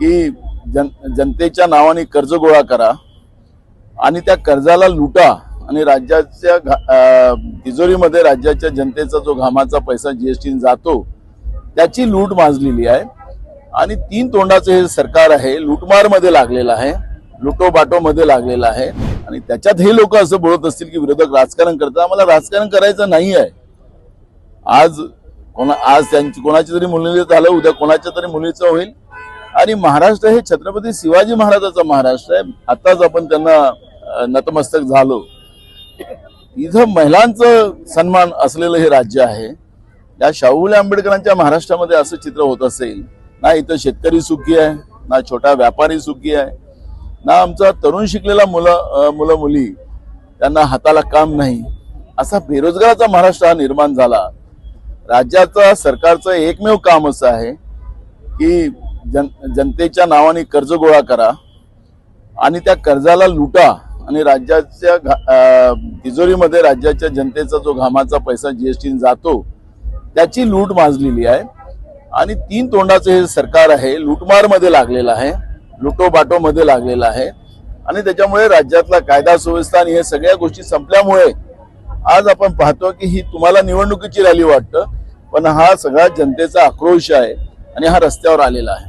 की जन जनतेच्या नावाने कर्ज गोळा करा आणि त्या कर्जाला लुटा आणि राज्याच्या तिजोरीमध्ये राज्याच्या जनतेचा जो घामाचा पैसा जीएसटी जातो त्याची लूट माजलेली आहे. आणि तीन तोंडाचं हे सरकार आहे लुटमारमध्ये लागलेलं आहे लुटोबाटो मध्ये लागलेलं आहे. आणि त्याच्यात हे लोक असं बोलत असतील की विरोधक राजकारण करतात. आम्हाला राजकारण करायचं नाही आहे. आज कोणा आज त्यांची कोणाची तरी मुलीचं झालं उद्या कोणाच्या तरी मुलीचं होईल. आणि महाराष्ट्र हे छत्रपती शिवाजी महाराजाचा महाराष्ट्र आहे. आताच आपण त्यांना नतमस्तक झालो. इथं महिलांचं सन्मान असलेलं हे राज्य आहे. या शाहूले आंबेडकरांच्या महाराष्ट्रामध्ये असं चित्र होत असेल ना इथं शेतकरी सुखी आहे ना छोटा व्यापारी सुखी आहे ना आमचा तरुण शिकलेला मुलं मुलं मुली त्यांना हाताला काम नाही. असा बेरोजगाराचा महाराष्ट्र हा निर्माण झाला. राज्याचा सरकारचं एकमेव काम असं आहे की जन जनतेच्या नावाने कर्ज गोळा करा आणि त्या कर्जाला लुटा आणि राज्याच्या घा- तिजोरीमध्ये राज्याच्या जनतेचा जो घामाचा पैसा जीएसटी जातो त्याची लूट माजलेली आहे. आणि तीन तोंडाचं हे सरकार आहे लुटमारमध्ये लागलेलं आहे लुटोबाटोमध्ये लागलेलं आहे. आणि त्याच्यामुळे राज्यातला कायदा सुव्यवस्था आणि हे सगळ्या गोष्टी संपल्यामुळे आज आपण पाहतो की ही तुम्हाला निवडणुकीची रॅली वाटतं पण हा सगळा जनतेचा आक्रोश आहे आणि हा रस्त्यावर आलेला आहे.